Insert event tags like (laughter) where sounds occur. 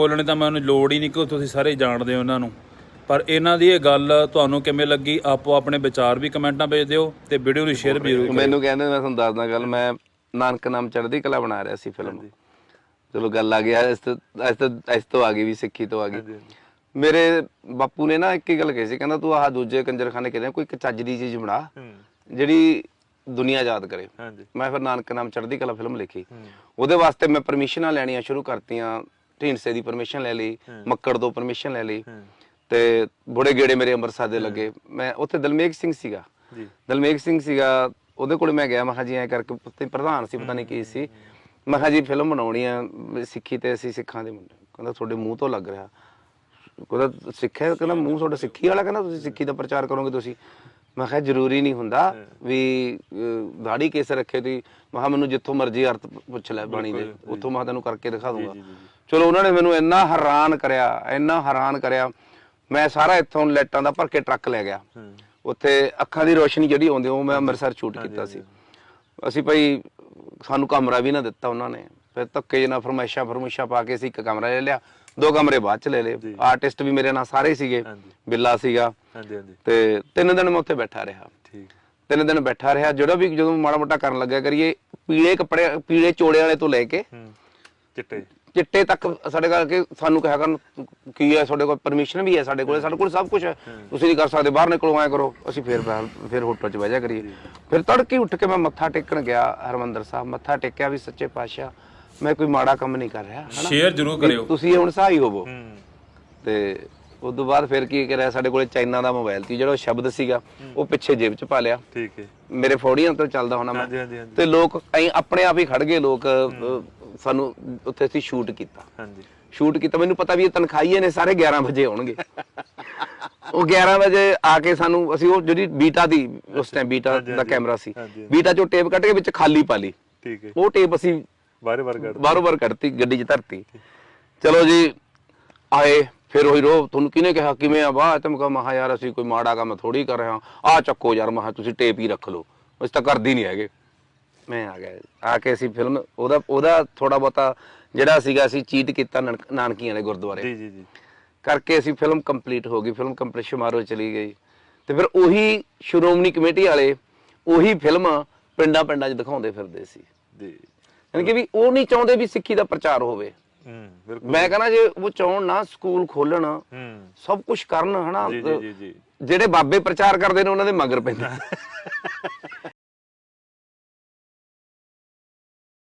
ਬੋਲਣੇ ਤਾਂ ਮੈਨੂੰ ਲੋੜ ਹੀ ਨਹੀਂ ਕਿ ਤੁਸੀਂ ਸਾਰੇ ਜਾਣਦੇ ਹੋ ਉਹਨਾਂ ਨੂੰ। ਪਰ ਇਹਨਾਂ ਦੀ ਇਹ ਗੱਲ ਤੁਹਾਨੂੰ ਕਿਵੇਂ ਲੱਗੀ? ਆਪੋ ਆਪਣੇ ਵਿਚਾਰ ਵੀ ਕਮੈਂਟਾਂ ਵਿੱਚ ਦਿਓ ਤੇ ਵੀਡੀਓ ਨੂੰ ਸ਼ੇਅਰ ਵੀ ਜ਼ਰੂਰ ਕਰਿਓ। ਮੈਨੂੰ ਕਹਿੰਦੇ ਮੈਂ ਤੁਹਾਨੂੰ ਦੱਸਦਾ ਗੱਲ ਮੈਂ ਨਾਨਕ ਨਾਮ ਚੜ੍ਹਦੀ ਕਲਾ ਬਣਾ ਰਿਹਾ ਸੀ ਫਿਲਮ। ਚਲੋ ਗੱਲ ਆ ਗਿਆ ਇਸ ਤੋਂ ਇਸ ਤੋਂ ਇਸ ਤੋਂ ਆ ਗਈ ਵੀ ਸਿੱਖੀ ਤੋਂ ਆ ਗਈ। ਮੇਰੇ ਬਾਪੂ ਨੇ ਨਾ ਇੱਕ ਹੀ ਗੱਲ ਕਹੀ ਸੀ ਕਹਿੰਦਾ ਤੂੰ ਆਹ ਦੂਜੇ ਕੰਜਰਖਾਨੇ ਕਿਹਦੇ ਕੋਈ ਇੱਕ ਚੱਜ ਬਣਾ ਜਿਹੜੀ ਦੁਨੀਆ ਯਾਦ ਕਰੇ। ਮੈਂ ਫਿਰ ਨਾਨਕ ਨਾਮ ਚੜ੍ਹਦੀ ਕਲਾ ਫਿਲਮ ਲਿਖੀ। ਉਹਦੇ ਵਾਸਤੇ ਮੈਂ ਪਰਮਿਸ਼ਨਾਂ ਲੈਣੀਆਂ ਸ਼ੁਰੂ ਕਰਤੀਆਂ ਢੀਂਡਸੇ ਦੀ ਪਰਮਿਸ਼ਨ ਲੈ ਲਈ ਮੱਕੜ ਤੋਂ ਪਰਮਿਸ਼ਨ ਲੈ ਲਈ। ਤੇ ਬੁੜੇ ਗੇੜੇ ਮੇਰੇ ਅੰਮ੍ਰਿਤਸਰ ਦੇ ਲੱਗੇ। ਮੈਂ ਉੱਥੇ ਦਲਮੇਗ ਸਿੰਘ ਸੀਗਾ। ਜੀ। ਦਲਮੇਗ ਸਿੰਘ ਸੀਗਾ ਉਹਦੇ ਕੋਲ ਮੈਂ ਗਿਆ ਮੈਂ ਕਿਹਾ ਜੀ ਐ ਕਰਕੇ ਪ੍ਰਧਾਨ ਸੀ ਪਤਾ ਨਹੀਂ ਕੀ ਸੀ। ਮੈਂ ਕਿਹਾ ਜੀ ਫਿਲਮ ਬਣਾਉਣੀ ਆ ਸਿੱਖੀ ਤੇ ਅਸੀਂ ਸਿੱਖਾਂ ਦੇ ਮੁੰਡੇ। ਕਹਿੰਦਾ ਤੁਹਾਡੇ ਮੂੰਹ ਤੋਂ ਲੱਗ ਰਿਹਾ। ਕਹਿੰਦਾ ਸਿੱਖਿਆ ਕਹਿੰਦਾ ਮੂੰਹ ਤੁਹਾਡਾ ਸਿੱਖੀ ਵਾਲਾ ਕਹਿੰਦਾ ਤੁਸੀਂ ਸਿੱਖੀ ਦਾ ਪ੍ਰਚਾਰ ਕਰੋਗੇ ਤੁਸੀਂ। ਮੈਂ ਕਿਹਾ ਜ਼ਰੂਰੀ ਨਹੀਂ ਹੁੰਦਾ ਵੀ ਦਾੜੀ ਕੇਸ ਰੱਖੇ ਤੁਸੀਂ। ਮੈਂ ਕਿਹਾ ਮੈਨੂੰ ਜਿੱਥੋਂ ਮਰਜ਼ੀ ਅਰਥ ਪੁੱਛ ਲੈ ਬਾਣੀ ਦੇ। ਉੱਥੋਂ ਮੈਂ ਤੈਨੂੰ ਕਰਕੇ ਦਿਖਾ ਦੂੰਗਾ। ਚਲੋ ਉਹਨਾਂ ਨੇ ਮੈਨੂੰ ਇੰਨਾ ਹੈਰਾਨ ਕਰਿਆ ਇੰਨਾ ਹੈਰਾਨ ਕਰਿਆ। ਮੈਂ ਸਾਰਾ ਇੱਥੋਂ ਲਾਈਟਾਂ ਦਾ ਭਰ ਕੇ ਟਰੱਕ ਲੈ ਗਿਆ। ਉੱਥੇ ਅੱਖਾਂ ਦੀ ਰੋਸ਼ਨੀ ਜਿਹੜੀ ਆਉਂਦੀ ਉਹ ਮੈਂ ਅੰਮ੍ਰਿਤਸਰ ਸ਼ੂਟ ਕੀਤਾ ਸੀ। ਅਸੀਂ ਭਾਈ ਸਾਨੂੰ ਕਮਰਾ ਵੀ ਨਾ ਦਿੱਤਾ ਉਹਨਾਂ ਨੇ। ਫਿਰ ਧੱਕੇ ਨਾਲ ਫਰਮਾਇਸ਼ਾਂ ਫਰਮਾਇਸ਼ਾਂ ਪਾ ਕੇ ਅਸੀਂ ਇੱਕ ਕਮਰਾ ਲੈ ਲਿਆ। ਦੋ ਕਮਰੇ ਬਾਅਦ ਚ ਲੈ ਲਏ। ਆਰਟਿਸਟ ਵੀ ਮੇਰੇ ਨਾਲ ਸਾਰੇ ਸੀਗੇ। ਬਿੱਲਾ ਸੀਗਾ। ਹਾਂਜੀ ਹਾਂਜੀ। ਤੇ ਤਿੰਨ ਦਿਨ ਮੈਂ ਉੱਥੇ ਬੈਠਾ ਰਿਹਾ। ਠੀਕ। ਤਿੰਨ ਦਿਨ ਬੈਠਾ ਰਿਹਾ ਜਿਹੜਾ ਵੀ ਜਦੋਂ ਮਾੜਾ ਮੋਟਾ ਕਰਨ ਲੱਗਿਆ ਕਰੀਏ ਪੀਲੇ ਕੱਪੜੇ ਪੀਲੇ ਚੋੜੇ ਵਾਲੇ ਤੋਂ ਲੈ ਕੇ ਹੂੰ ਚਿੱਟੇ। ਚਿੱਟੇ ਤੱਕ ਸਾਡੇ ਕੋਲ ਕਿ ਸਾਨੂੰ ਕਿਹਾ ਕਰਨ ਕੀ ਹੈ ਤੁਹਾਡੇ ਕੋਲ ਪਰਮਿਸ਼ਨ ਵੀ ਹੈ ਸਾਡੇ ਕੋਲ ਸਾਡੇ ਕੋਲ ਸਭ ਕੁਝ ਹੈ। ਤੁਸੀਂ ਨਹੀਂ ਕਰ ਸਕਦੇ ਬਾਹਰ ਨਿਕਲੋ ਐ ਕਰੋ ਅਸੀਂ ਫੇਰ ਫੇਰ ਹੋਟਲ 'ਚ ਬਹਿ ਜਾ ਕਰੀਏ। ਫਿਰ ਤੜਕੇ ਉੱਠ ਕੇ ਮੈਂ ਮੱਥਾ ਟੇਕਣ ਗਿਆ ਹਰਮੰਦਰ ਸਾਹਿਬ ਮੱਥਾ ਟੇਕਿਆ ਵੀ ਸੱਚੇ ਪਾਤਸ਼ਾਹ ਮੈਂ ਕੋਈ ਮਾੜਾ ਕੰਮ ਨਹੀਂ ਕਰ ਰਿਹਾ ਹਨਾ? ਸ਼ੇਅਰ ਜ਼ਰੂਰ ਕਰਿਓ। ਤੁਸੀਂ ਹੁਣ ਸਹਾਈ ਹੋਵੋ। ਹੂੰ। ਤੇ ਉਸ ਤੋਂ ਬਾਅਦ ਫਿਰ ਕੀ ਕਰਿਆ ਸਾਡੇ ਕੋਲੇ ਚਾਈਨਾ ਦਾ ਮੋਬਾਈਲ ਸੀ ਜਿਹੜਾ ਉਹ ਸ਼ਬਦ ਸੀਗਾ ਉਹ ਪਿੱਛੇ ਜੇਬ 'ਚ ਪਾ ਲਿਆ। ਠੀਕ ਹੈ। ਮੇਰੇ ਫੋੜੀਆਂ ਤੋਂ ਚੱਲਦਾ ਹੋਣਾ ਹਾਂਜੀ, ਮੈਂ। ਹਾਂਜੀ, ਹਾਂਜੀ। ਤੇ ਲੋਕ ਐਂ ਆਪਣੇ ਆਪ ਹੀ ਖੜ ਗਏ ਲੋਕ ਅਹ, ਸਾਨੂੰ ਉੱਥੇ ਅਸੀਂ ਸ਼ੂਟ ਕੀਤਾ। ਹਾਂਜੀ। ਸ਼ੂਟ ਕੀਤਾ ਮੈਨੂੰ ਪਤਾ ਵੀ ਇਹ ਤਨਖਾਹੀਏ ਨੇ ਸਾਰੇ 11 ਵਜੇ ਆਉਣਗੇ। ਉਹ 11 ਵਜੇ ਆ ਕੇ ਸਾਨੂੰ ਅਸੀਂ ਉਹ ਜਿਹੜੀ ਬੀਟਾ ਦੀ ਉਸ ਟਾਈਮ ਬੀਟਾ ਹਾਂਜੀ, ਦਾ ਹਾਂਜੀ। ਕੈਮਰਾ ਸੀ। ਹਾਂਜੀ, ਹਾਂਜੀ। ਬੀਟਾ ਚੋਂ ਟੇਪ ਕੱਢ ਕੇ ਵਿੱਚ ਖਾਲੀ ਪਾ ਲਈ। ਠੀਕ ਹੈ। ਉਹ ਟੇਪ ਅਸੀਂ ਬਾਰੇ ਬਾਰ ਕੱਢ ਬਾਰੋ ਬਾਰ ਕੱਢਤੀ ਗੱਡੀ 'ਚ ਧਰਤੀ। ਚਲੋ ਜੀ ਆਏ। ਫਿਰ ਉਹੀ ਰੋ ਤੁਹਾਨੂੰ ਕਿਹਨੇ ਕਿਹਾ? ਕਿਵੇਂ ਆ? ਬਾਹ ਤੁਮ ਕਹਾ ਮਹਾ ਯਾਰ ਅਸੀਂ ਕੋਈ ਮਾੜਾ ਕੰਮ ਥੋੜੀ ਕਰ ਰਹੇ ਹਾਂ। ਆ ਚੱਕੋ ਯਾਰ ਮਹਾ ਤੁਸੀਂ ਟੇਪ ਹੀ ਰੱਖ ਲਓ। ਅਸੀਂ ਤਾਂ ਕਰਦੀ ਨਹੀਂ ਹੈਗੇ। ਮੈਂ ਆ ਗਿਆ। ਆ ਕੇ ਅਸੀਂ ਫਿਲਮ ਉਹਦਾ ਉਹਦਾ ਥੋੜਾ ਬਹੁਤਾ ਜਿਹੜਾ ਸੀਗਾ ਅਸੀਂ ਚੀਟ ਕੀਤਾ ਨਨਕ- ਨਾਨਕੀਆਂ ਵਾਲੇ ਗੁਰਦੁਆਰੇ। ਜੀ ਜੀ ਜੀ। ਕਰਕੇ ਅਸੀਂ ਫਿਲਮ ਕੰਪਲੀਟ ਹੋ ਗਈ। ਫਿਲਮ ਕੰਪਲੀਸ਼ਨ ਮਾਰੋ ਚਲੀ ਗਈ। ਤੇ ਫਿਰ ਉਹੀ ਸ਼੍ਰੋਮਣੀ ਕਮੇਟੀ ਵਾਲੇ ਉਹੀ ਫਿਲਮ ਪਿੰਡਾਂ ਪਿੰਡਾਂ 'ਚ ਦਿਖਾਉਂਦੇ ਫਿਰਦੇ ਸੀ। ਜੀ। ਯਾਨੀ ਕਿ ਵੀ ਉਹ ਨਹੀਂ ਚਾਹੁੰਦੇ ਵੀ ਸਿੱਖੀ ਦਾ ਪ੍ਰਚਾਰ ਹੋਵੇ। ਮੈਂ ਕਹਿੰਦਾ ਜੇ ਉਹ ਚਾਹਣ ਨਾ ਸਕੂਲ ਖੋਲਣ ਹੂੰ। ਸਭ ਕੁਝ ਕਰਨ ਹਨਾ ਜਿਹੜੇ ਬਾਬੇ ਪ੍ਰਚਾਰ ਕਰਦੇ ਨੇ ਉਹਨਾਂ ਦੇ ਮਗਰ ਪੈਂਦੇ। (laughs)